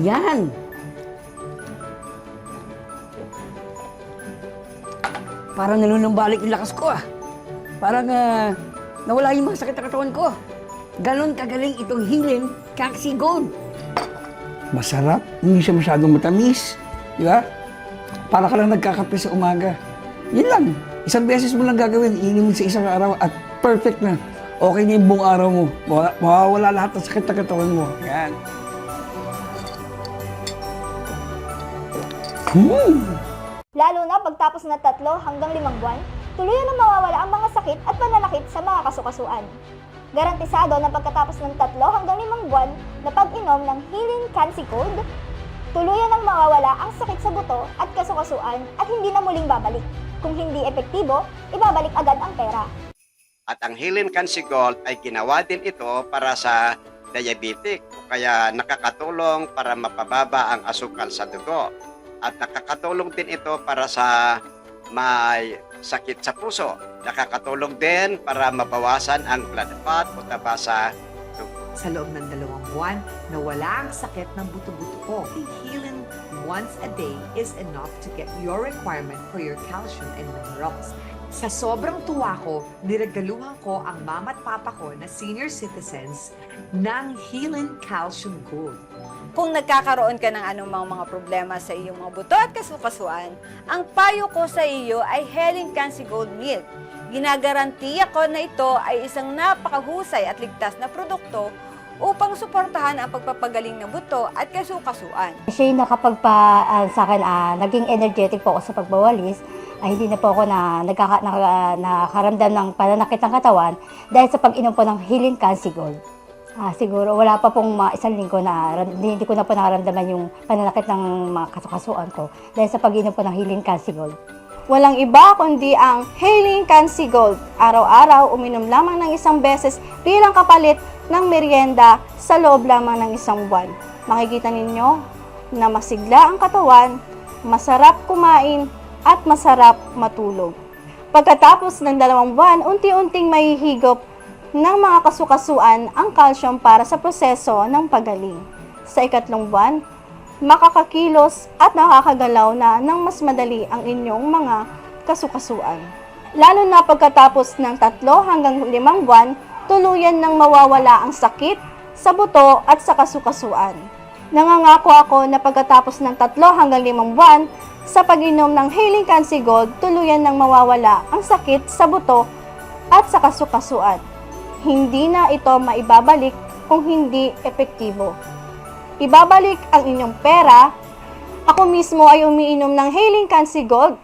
Yan. Parang nanunumbalik yung lakas ko ah. Parang ah, nawala yung mga sakit na katawan ko. Ganon kagaling itong Hilin Caxi Gold. Masarap. Hindi siya masyadong matamis. Di ba? Para ka lang nagkakape sa umaga. Yun lang. Isang beses mo lang gagawin. Iinumin sa isang araw at perfect na. Okay na yung buong araw mo. Mawawala lahat ng sakit na katawan mo. Yan. Hmm. Lalo na pagtapos ng tatlo hanggang limang buwan, tuluyan na mawawala ang mga sakit at pananakit sa mga kasukasuan. Garantisado na pagkatapos ng tatlo hanggang limang buwan na pag-inom ng Healing Cancy Gold, tuluyan nang mawawala ang sakit sa buto at kasukasuan at hindi na muling babalik. Kung hindi epektibo, ibabalik agad ang pera. At ang Healing Cancy Gold ay ginawa din ito para sa diabetic o kaya nakakatulong para mapababa ang asukal sa dugo. At nakakatulong din ito para sa may sakit sa puso. Nakakatulong din para mabawasan ang blood fat o taba sa Sa loob ng dalawang buwan, nawala ang sakit ng buto-buto ko. Healing once a day is enough to get your requirement for your calcium and minerals. Sa sobrang tuwa ko, niregaluhan ko ang mama at papa ko na senior citizens ng Healing Calcium Gold. Kung nagkakaroon ka ng anumang mga problema sa iyong mga buto at kasukasuan, ang payo ko sa iyo ay Helen Cancy Gold Milk. Ginagarantiya ko na ito ay isang napakahusay at ligtas na produkto upang suportahan ang pagpapagaling ng buto at kasukasuan. Siya yung nakapagpa ah, sa akin, ah, naging energetic po ako sa pagbawalis. Ay hindi na po ako na nagkaka, na, nakaramdam ng pananakit ng katawan dahil sa pag-inom po ng Healing Cancy Gold. Ah, siguro wala pa pong mga isang linggo na hindi, ko na po nakaramdaman yung pananakit ng mga kasukasuan ko dahil sa pag-inom po ng Healing Cancy Gold. Walang iba kundi ang Hailing Cancy Gold. Araw-araw, uminom lamang ng isang beses bilang kapalit ng merienda sa loob lamang ng isang buwan. Makikita ninyo na masigla ang katawan, masarap kumain, at masarap matulog. Pagkatapos ng dalawang buwan, unti-unting mahihigop ng mga kasukasuan ang calcium para sa proseso ng pagaling. Sa ikatlong buwan, makakakilos at nakakagalaw na ng mas madali ang inyong mga kasukasuan. Lalo na pagkatapos ng tatlo hanggang limang buwan, tuluyan nang mawawala ang sakit sa buto at sa kasukasuan. Nangangako ako na pagkatapos ng tatlo hanggang limang buwan, sa pag-inom ng Healing Cancy Gold, tuluyan nang mawawala ang sakit sa buto at sa kasukasuan. Hindi na ito maibabalik kung hindi epektibo ibabalik ang inyong pera. Ako mismo ay umiinom ng Hailing Cancy Gold